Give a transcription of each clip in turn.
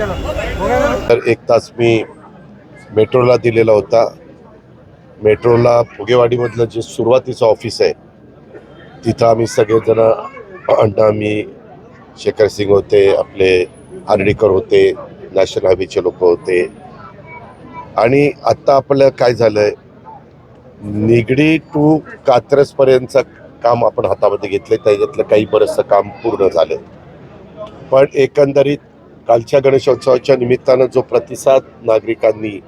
तर एक तास मी मेट्रोला दिलेला होता. मेट्रोला फुगेवाडीमधलं जे सुरुवातीचं ऑफिस आहे तिथं आम्ही सगळेजण अण्णा मी शेखर सिंग होते आपले हर्डीकर होते नॅशनल हायवेचे लोक होते. आणि आत्ता आपलं काय झालं आहे निगडी टू कात्रजपर्यंतचं काम आपण हातामध्ये घेतलं त्याच्यातलं काही बरंचसं काम पूर्ण झालं पण एकंदरीत कालच्या गणेशोत्सवाच्या निमित्तानं जो प्रतिसाद नागरिकांनी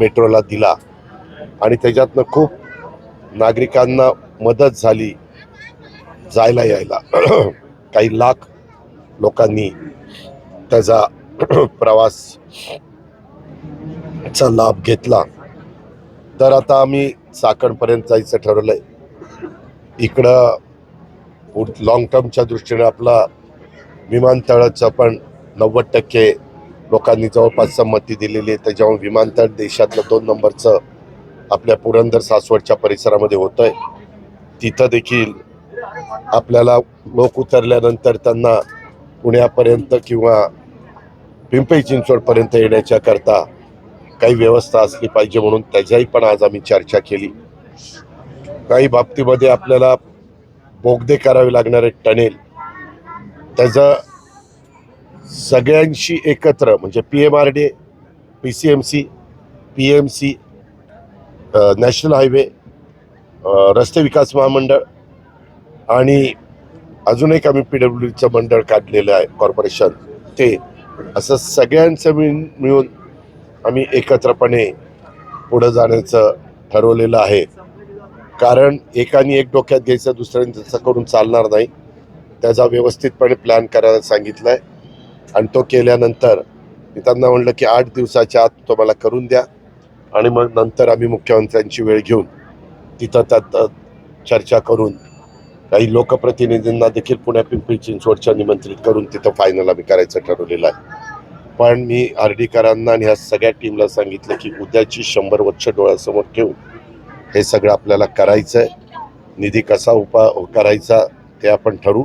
मेट्रोला दिला आणि त्याच्यातनं खूप नागरिकांना मदत झाली जायला यायला. काही लाख लोकांनी त्याचा प्रवास चा लाभ घेतला. तर आता आम्ही चाकणपर्यंत जायचं ठरवलंय. इकडं लॉंग टर्मच्या दृष्टीने आपला विमानतळाचं पण नव्वद टक्के लोकांनी जवळपास संमती दिलेली आहे. त्याच्यामुळे विमानतळ देशातलं दोन नंबरचं आपल्या पुरंदर सासवडच्या परिसरामध्ये होतं आहे तिथं देखील आपल्याला लोक उतरल्यानंतर त्यांना पुण्यापर्यंत किंवा पिंपरी चिंचवडपर्यंत येण्याच्याकरता काही व्यवस्था असली पाहिजे म्हणून त्याच्याही पण आज आम्ही चर्चा केली. काही बाबतीमध्ये आपल्याला बोगदे करावे लागणारे टनेल त्याचं सगळ्यांशी एकत्र म्हणजे P M R D P C M C P M C national highway रस्ते विकास महामंडळ आणि अजून एक आम्ही पी डब्ल्यू डीचं मंडळ काढलेलं आहे कॉर्पोरेशन ते असं सगळ्यांचं मिळून मिळून आम्ही एकत्रपणे पुढं जाण्याचं ठरवलेलं आहे. कारण एकाने एक डोक्यात घ्यायचं दुसऱ्याने तसं करून चालणार नाही. त्याचा व्यवस्थितपणे प्लॅन करायला सांगितलं आहे आणि तो केल्यानंतर मी त्यांना म्हणलं की आठ दिवसाच्या आत तो मला करून द्या. आणि मग नंतर आम्ही मुख्यमंत्र्यांची वेळ घेऊन तिथं त्यात चर्चा करून काही लोकप्रतिनिधींना देखील पुण्या पिंपरी चिंचवडच्या निमंत्रित करून तिथं फायनल आम्ही करायचं ठरवलेलं आहे. पण मी आर्डीकरांना आणि ह्या सगळ्या टीमला सांगितलं की उद्याची शंभर वर्ष डोळ्यासमोर ठेवून हे सगळं आपल्याला करायचं आहे निधी कसा उपा करायचा ते आपण ठरवू.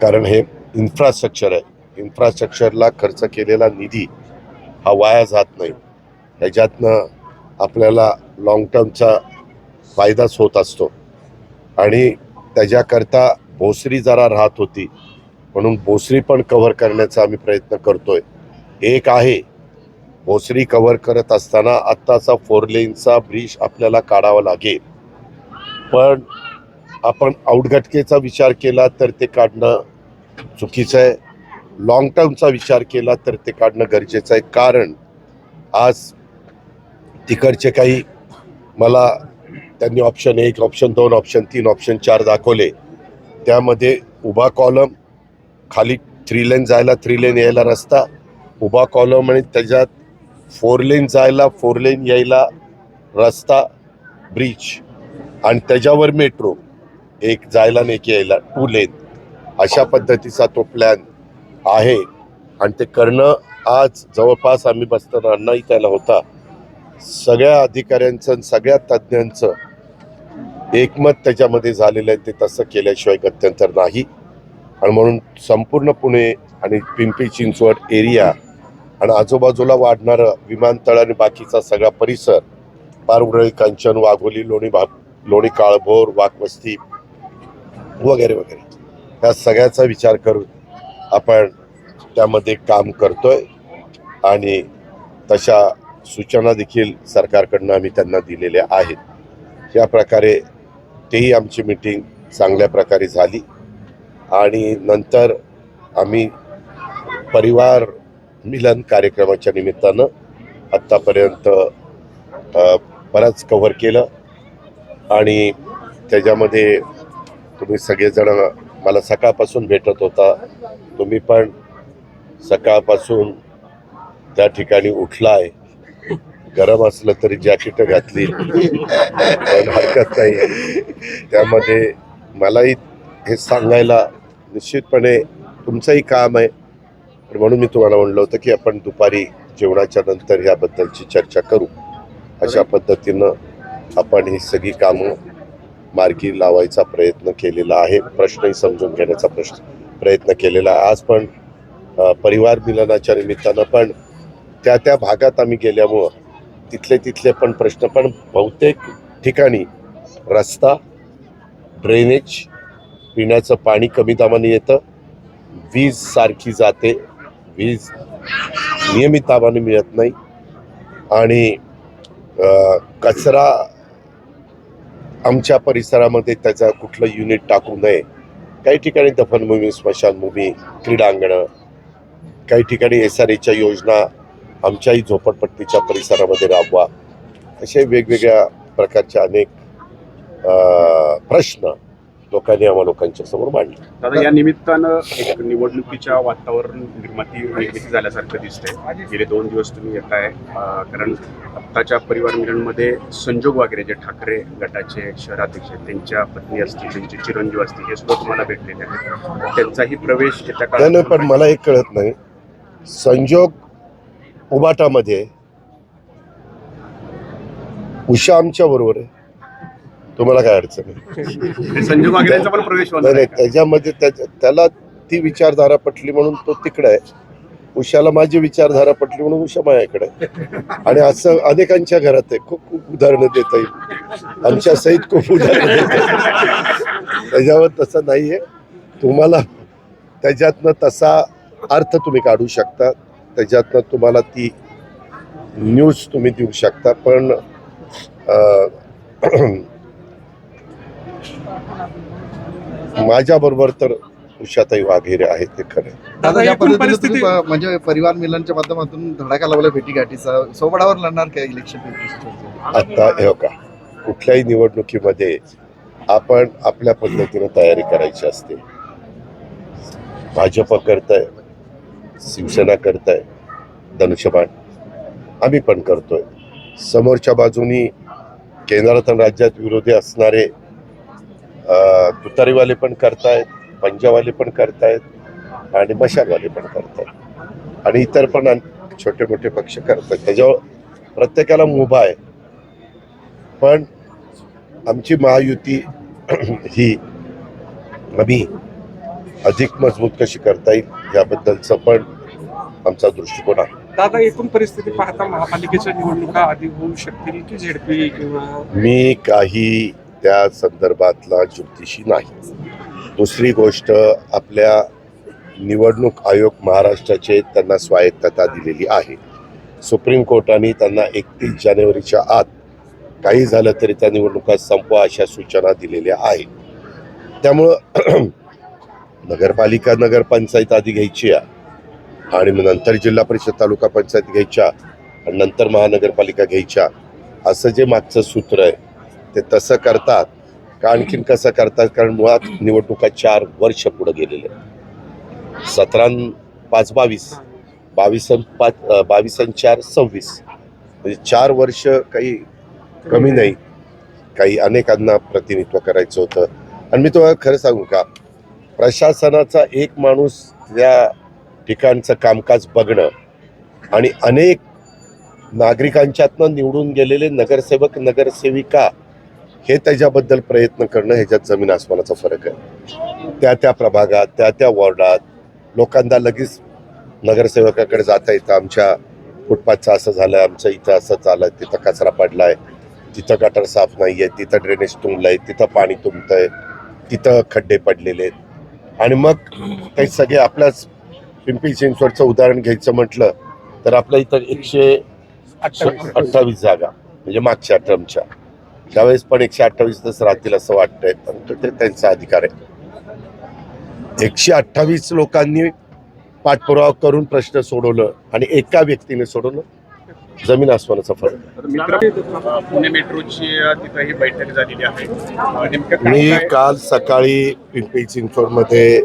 कारण हे इन्फ्रास्ट्रक्चर आहे. इन्फ्रास्ट्रक्चरला खर्च केलेला निधी हा वाया जात नाही. ह्याच्यातनं आपल्याला लाँग टर्मचा फायदाच होत असतो. आणि त्याच्याकरता भोसरी जरा राहत होती. म्हणून भोसरी पण कव्हर करण्याचा आम्ही प्रयत्न करतोय. एक आहे भोसरी कव्हर करत असताना आत्ताचा फोर लेनचा ब्रिज आपल्याला काढावा लागेल. पण आपण आउटघटकेचा विचार केला तर ते काढणं चुकीचं आहे. लॉंग टर्मचा विचार केला तर ते काढणं गरजेचं आहे. कारण आज तिकडचे काही मला त्यांनी ऑप्शन एक ऑप्शन दोन ऑप्शन तीन ऑप्शन चार दाखवले. त्यामध्ये उभा कॉलम खाली थ्री लेन जायला थ्री लेन यायला रस्ता उभा कॉलम आणि त्याच्यात फोर लेन जायला फोर लेन यायला रस्ता ब्रिज आणि त्याच्यावर मेट्रो एक जायला आणि एक यायला टू लेन अशा पद्धतीचा तो प्लॅन आहे. आणि ते करणं आज जवळपास आम्ही बसताना अण्णाही त्याला होता. सगळ्या अधिकाऱ्यांचं सगळ्या तज्ज्ञांचं एकमत त्याच्यामध्ये झालेलं आहे. ते तसं केल्याशिवाय गत्यंतर नाही. आणि म्हणून संपूर्ण पुणे आणि पिंपरी चिंचवड एरिया आणि आजूबाजूला वाढणारं विमानतळ आणि बाकीचा सगळा परिसर पारउरळी कांचन वाघोली लोणी भाग लोणी काळभोर वाकवस्ती वगैरे वगैरे. ह्या सगळ्याचा विचार करून आपण त्यामध्ये काम करतोय. आणि तशा सूचना देखील सरकारकडनं आम्ही त्यांना दिलेल्या आहेत. या प्रकारे तेही आमची मीटिंग चांगल्या प्रकारे झाली. आणि नंतर आम्ही परिवार मिलन कार्यक्रमाच्या निमित्तानं आत्तापर्यंत बराच कव्हर केलं. आणि त्याच्यामध्ये तुम्ही सगळेजण मला सकाळपासून भेटत होता. तुम्ही पण सकाळपासून त्या ठिकाणी उठला आहे गरम असलं तरी जॅकेट घातली. पण हरकत नाही. त्यामध्ये मलाही हे सांगायला निश्चितपणे तुमचंही काम आहे. म्हणून मी तुम्हाला म्हणलं होतं की आपण दुपारी जेवणाच्या नंतर याबद्दलची चर्चा करू. अशा पद्धतीनं आपण ही सगळी कामं मार्गी लावायचा प्रयत्न केलेला आहे. प्रश्नही समजून घेण्याचा प्रश्न प्रयत्न केलेला आहे. आज पण परिवार मिलनाच्या निमित्तानं पण त्या त्या भागात आम्ही गेल्यामुळं तिथले तिथले पण प्रश्न पण बहुतेक ठिकाणी रस्ता ड्रेनेज पिण्याचं पाणी कमी दाबाने येतं. वीज सारखी जाते. वीज नियमित दाबाने मिळत नाही. आणि कचरा आमच्या परिसरामध्ये त्याचा कुठलं युनिट टाकू नये. काही ठिकाणी दफनभूमी स्मशानभूमी क्रीडांगणं काही ठिकाणी एस आर एच्या योजना आमच्याही झोपडपट्टीच्या परिसरामध्ये राबवा. असे वेगवेगळ्या प्रकारचे अनेक प्रश्न लोकांनी आम्हा लोकांच्या समोर मांडले. दादा या निमित्तानं एक निवडणुकीच्या वातावरण निर्माती निर्मिती झाल्यासारखं दिसतंय. गेले दोन दिवस तुम्ही येत आहे. कारण आत्ताच्या परिवार मिलनमध्ये संजोग वगैरे जे ठाकरे गटाचे शहराध्यक्ष आहेत, त्यांच्या पत्नी असतील त्यांचे चिरंजीव असतील हे सुद्धा तुम्हाला भेटलेले आहेत. त्यांचाही प्रवेश येत्या पण मला एक कळत नाही. संजोग उबाटामध्ये. उषा आमच्या बरोबर आहे. तुम्हाला काय अडचण आहे? पण प्रवेश नाही? त्याच्यामध्ये त्याच्या- त्याला ती विचारधारा पटली म्हणून तो तिकडे आहे. उषाला माझी विचारधारा पटली म्हणून उषा माझ्याकडे. आणि असं अनेकांच्या घरात आहे. खूप खूप उदाहरणं देता येईल. आमच्या सहित खूप उदाहरणं देता त्याच्यावर तसं नाहीये. तुम्हाला त्याच्यातनं तसा अर्थ तुम्ही काढू शकता. त्याच्यातनं तुम्हाला ती न्यूज तुम्ही देऊ शकता. पण अं, माझ्या बरोबर तर उषाताई वाघेरे आहेत ते खरं. या पद्धतीने म्हणजे परिवार मिलनच्या माध्यमातून धडाका लावला भेटीगाठीचा सोबडावर लढणार काय इलेक्शन आता हे का? कुठल्याही निवडणुकीमध्ये आपण आपल्या पद्धतीनं तयारी करायची असते. भाजप करताय. शिवसेना करत आहे धनुष्यबाण आम्ही पण करतोय. समोरच्या बाजूनी केंद्रात आणि राज्यात विरोधी असणारे तुतारीवाले पण करतायत पंजावाले पण करतायत आणि मशालवाले पण करतायत. आणि इतर पण छोटे मोठे पक्ष करतात त्याच्यावर प्रत्येकाला मुभा आहे. पण आमची महायुती ही आम्ही अधिक मजबूत कशी करता येईल? याबद्दलचं पण आमचा दृष्टिकोन आहे. दादा एकूण परिस्थिती पाहता महापालिकेच्या निवडणुका आधी होऊ शकतील की झेडपी किंवा मी काही त्या संदर्भातला ज्योतिषी नाही. दुसरी गोष्ट आपल्या निवडणूक आयोग महाराष्ट्राचे त्यांना स्वायत्तता दिलेली आहे. सुप्रीम कोर्टाने त्यांना एकतीस जानेवारीच्या आत काही झालं तरी त्या निवडणुका संपवा अशा सूचना दिलेल्या आहेत. त्यामुळं नगरपालिका नगरपंचायत आधी घ्यायची आणि मग नंतर जिल्हा परिषद तालुका पंचायत घ्यायच्या. आणि नंतर महानगरपालिका घ्यायच्या. असं जे मागचं सूत्र आहे ते तसं करतात. का आणखीन कसं करतात? कारण मुळात निवडणुका चार वर्ष पुढं गेलेल्या सतरा पाच बावीस. बावीस पाच बावीस चार सव्वीस. म्हणजे चार वर्ष काही कमी नाही. काही अनेकांना प्रतिनिधित्व करायचं होतं. आणि मी तुम्हाला खरं सांगू का? प्रशासनाचा एक माणूस त्या ठिकाणचं कामकाज बघणं आणि अनेक नागरिकांच्यातनं निवडून गेलेले नगरसेवक नगरसेविका हे त्याच्याबद्दल प्रयत्न करणं ह्याच्यात जमीन आसमानाचा फरक आहे. त्या त्या प्रभागात त्या त्या वॉर्डात लोकांना लगेच नगरसेवकाकडे जाता येतं. आमच्या फुटपाथचं असं झालं आमचं इथं असं चाललं तिथं कचरा पडला आहे तिथं गटर साफ नाही आहे तिथं ड्रेनेज तुंबलंय तिथं पाणी तुंबतंय तिथं खड्डे पडलेले आहेत. आणि मग काही सगळे आपल्याच पिंपरी चिंचवडचं उदाहरण घ्यायचं म्हटलं तर आपल्या इथं एकशे अठ्ठावीस जागा म्हणजे मागच्या टर्मच्या त्यावेळेस पण एकशे अठ्ठावीसच राहतील असं वाटतंय. पण ते त्यांचा अधिकार आहे. एकशे अठ्ठावीस लोकांनी पाठपुरावा करून प्रश्न सोडवलं आणि एका व्यक्तीने सोडवलं. जमीन आसमानाचा फरक. पुणे मेट्रोची ही बैठक झालेली आहे. मी काल सकाळी पिंपरी चिंचवडमध्ये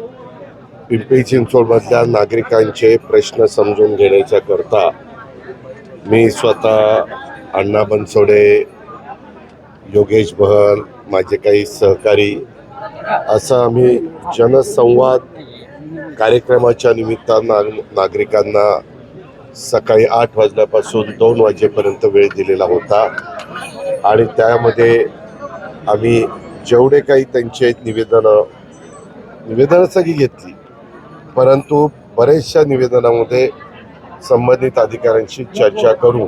पिंपरी चिंचवडमधल्या नागरिकांचे प्रश्न समजून घेण्याच्या करता मी स्वतः अण्णा बनसोडे योगेश बहल माझे काही सहकारी असं आम्ही जनसंवाद कार्यक्रमाच्या निमित्तानं नागरिकांना सकाळी आठ वाजल्यापासून दोन वाजेपर्यंत वेळ दिलेला होता. आणि त्यामध्ये आम्ही जेवढे काही त्यांचे निवेदनं निवेदनं सगळी घेतली. परंतु बऱ्याचशा निवेदनामध्ये संबंधित अधिकाऱ्यांशी चर्चा करून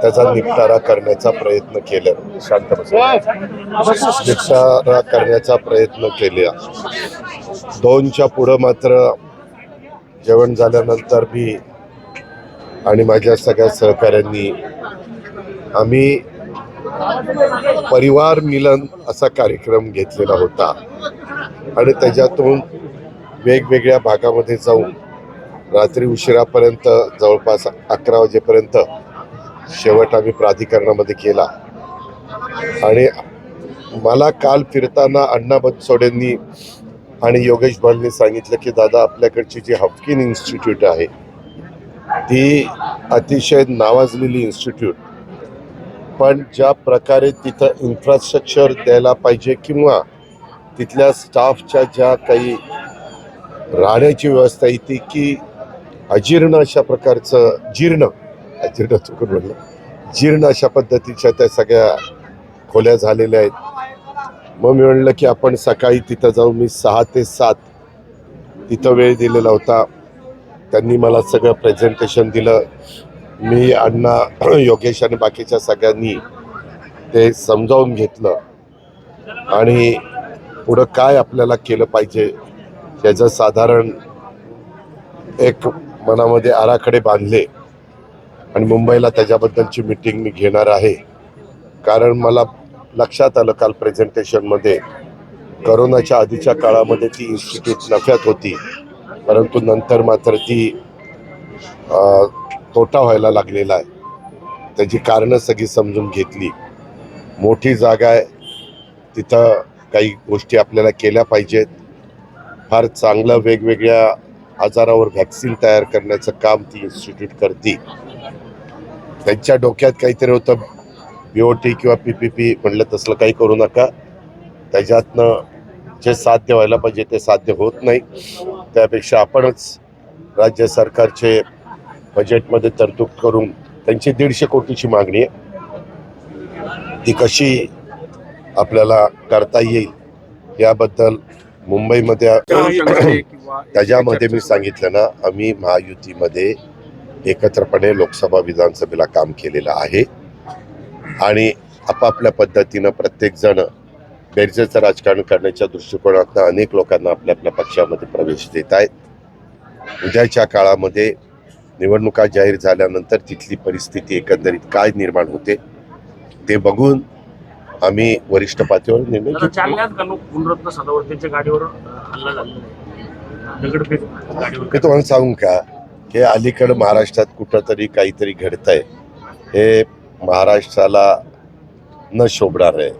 त्याचा निपटारा करण्याचा प्रयत्न केला. शांत निपटारा करण्याचा प्रयत्न केला. दोनच्या पुढं मात्र जेवण झाल्यानंतर मी आणि माझ्या सगळ्या सहकाऱ्यांनी आम्ही परिवार मिलन असा कार्यक्रम घेतलेला होता. आणि त्याच्यातून वेगवेगळ्या भागामध्ये जाऊन रात्री उशिरापर्यंत जवळपास अकरा वाजेपर्यंत शेवट आम्ही प्राधिकरणामध्ये केला. आणि मला काल फिरताना अण्णा बनसोडेंनी आणि योगेश भालनी सांगितलं की दादा आपल्याकडची जी हफकिन इन्स्टिट्यूट आहे ती अतिशय नावाजलेली इन्स्टिट्यूट. पण ज्या प्रकारे तिथं इन्फ्रास्ट्रक्चर द्यायला पाहिजे किंवा तिथल्या स्टाफच्या ज्या काही राहण्याची व्यवस्था आहे ती की अजीर्ण अशा प्रकारचं जीर्ण अजीर्ण चुकून म्हणलं? जीर्ण अशा पद्धतीच्या त्या सगळ्या खोल्या झालेल्या आहेत. मग मी म्हणलं की आपण सकाळी तिथं जाऊन मी सहा ते सात तिथं वेळ दिलेला होता. त्यांनी मला सगळं प्रेझेंटेशन दिलं. मी अण्णा योगेश आणि बाकीच्या सगळ्यांनी ते समजावून घेतलं. आणि पुढं काय आपल्याला केलं पाहिजे याचं साधारण एक मनामध्ये आराखडे बांधले. आणि मुंबईला त्याच्याबद्दलची मीटिंग मी घेणार आहे. कारण मला लक्षात आलं काल प्रेझेंटेशनमध्ये करोनाच्या आधीच्या काळामध्ये ती इन्स्टिट्यूट नफ्यात होती. परंतु नंतर मात्र ती तोटा व्हायला लागलेला आहे. त्याची कारणं सगळी समजून घेतली. मोठी जागा आहे. तिथं काही गोष्टी आपल्याला केल्या पाहिजेत. फार चांगलं वेगवेगळ्या आजारावर व्हॅक्सिन तयार करण्याचं काम ती इन्स्टिट्यूट करते. त्यांच्या डोक्यात काहीतरी होतं. बी ओ टी किंवा पी पी पी म्हटलं तसलं काही करू नका. त्याच्यातनं जे साध्य व्हायला पाहिजे ते साध्य होत नाही. त्यापेक्षा आपणच राज्य सरकारचे बजेटमध्ये तरतूद करून त्यांची दीडशे कोटीची मागणी आहे. ती कशी आपल्याला करता येईल याबद्दल मुंबईमध्ये त्याच्यामध्ये मी सांगितलं ना आम्ही महायुतीमध्ये एकत्रपणे लोकसभा विधानसभेला काम केलेलं आहे. आणि आपापल्या पद्धतीनं प्रत्येकजण बेरजेचं राजकारण करण्याच्या दृष्टिकोनातनं अनेक लोकांना आपल्या आपल्या पक्षामध्ये प्रवेश देत आहेत. उद्याच्या काळामध्ये निवडणुका जाहीर झाल्यानंतर तिथली परिस्थिती एकंदरीत काय निर्माण होते ते बघून आम्ही वरिष्ठ पातळीवर निर्णय गुणरत्न सदावर्तींच्या गाडीवर हल्ला मी तुम्हाला सांगू का की अलीकडं महाराष्ट्रात कुठंतरी काहीतरी घडतंय. हे महाराष्ट्राला न शोभणार आहे.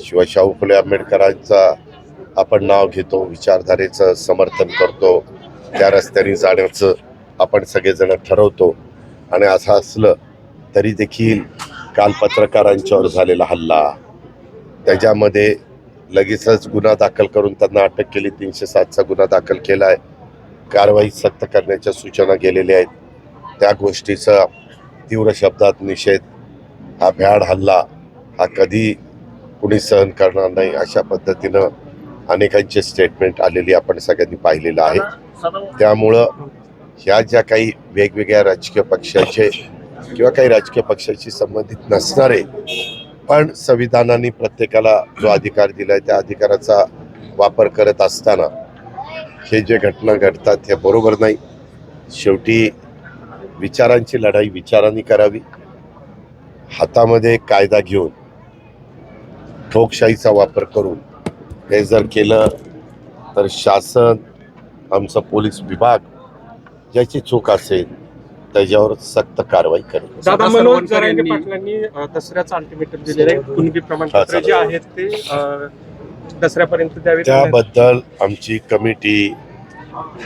शिवाय शाहू फुले आंबेडकरांचा आपण नाव घेतो विचारधारेचं समर्थन करतो त्या रस्त्याने जाण्याचं आपण सगळेजण ठरवतो. आणि असं असलं तरी देखील काल पत्रकारांच्यावर झालेला हल्ला. त्याच्यामध्ये लगेचच गुन्हा दाखल करून त्यांना अटक केली तीनशे सातचा गुन्हा दाखल केला आहे कारवाई सक्त करण्याच्या सूचना गेलेल्या आहेत. त्या गोष्टीचा तीव्र शब्दात निषेध. हा भ्याड हल्ला हा कधी कुणी सहन करणार नाही अशा पद्धतीनं अनेकांचे स्टेटमेंट आलेली आपण सगळ्यांनी पाहिलेलं आहे. त्यामुळं ह्या ज्या काही वेगवेगळ्या राजकीय पक्षाचे किंवा काही राजकीय पक्षाशी संबंधित नसणारे पण संविधानाने प्रत्येकाला जो अधिकार दिलाय त्या अधिकाराचा वापर करत असताना हे जे घटना घडतात हे बरोबर नाही. शेवटी विचारांची लढाई विचारांनी करावी. हातामध्ये कायदा घेऊन ठोकशाहीचा वापर करून हे जर केलं तर शासन आमचा पोलीस विभाग ज्याची चूक असेल त्याच्यावर सक्त कारवाई करेल. दादा मनोज जरांगे पाटलांनी दसऱ्याचं अल्टिमेटम दिलेलं आहे. कुणबी प्रमाणपत्र. जे आहेत ते दसऱ्यापर्यंत द्यावे त्याबद्दल आमची कमिटी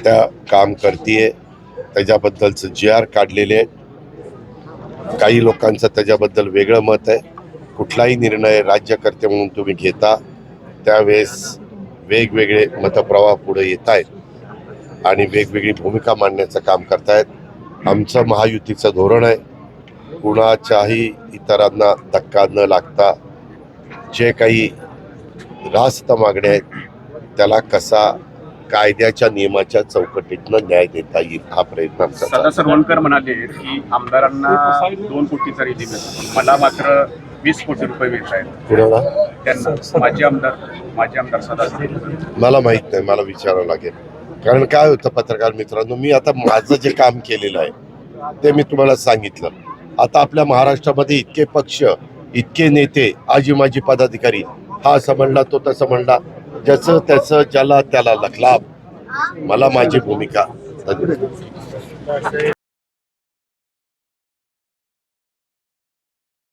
त्या काम करते त्याच्याबद्दलचं जी आर काढलेले आहेत. काही लोकांचं त्याच्याबद्दल वेगळं मत आहे. कुठलाही निर्णय राज्यकर्ते म्हणून तुम्ही घेता त्यावेळेस वेगवेगळे मतप्रवाह पुढे येत आहेत आणि वेगवेगळी भूमिका मांडण्याचं काम करतायत. आमचं महायुतीचं धोरण आहे. कुणाच्याही इतरांना धक्का न लागता जे काही रास्त मागण्या आहेत त्याला कसा कायद्याच्या नियमाच्या चौकटीतनं न्याय देता येईल हा प्रयत्न आमचा सरवणकर म्हणाले की आमदारांना दोन कोटीचा मिळतो. मला मात्र वीस कोटी रुपये मिळत आहेत. कुणाला? त्यांना. माजी आमदार माजी आमदार सदा सरवणकर मला माहीत नाही मला विचारावं लागेल. कारण काय होतं पत्रकार मित्रांनो मी आता माझं जे काम केलेलं आहे ते मी तुम्हाला सांगितलं. आता आपल्या महाराष्ट्रामध्ये इतके पक्ष इतके नेते आजी माजी पदाधिकारी हा असं म्हणला तो तसं म्हणला ज्याचं त्याचं ज्याला त्याला लखलाभ मला माझी भूमिका.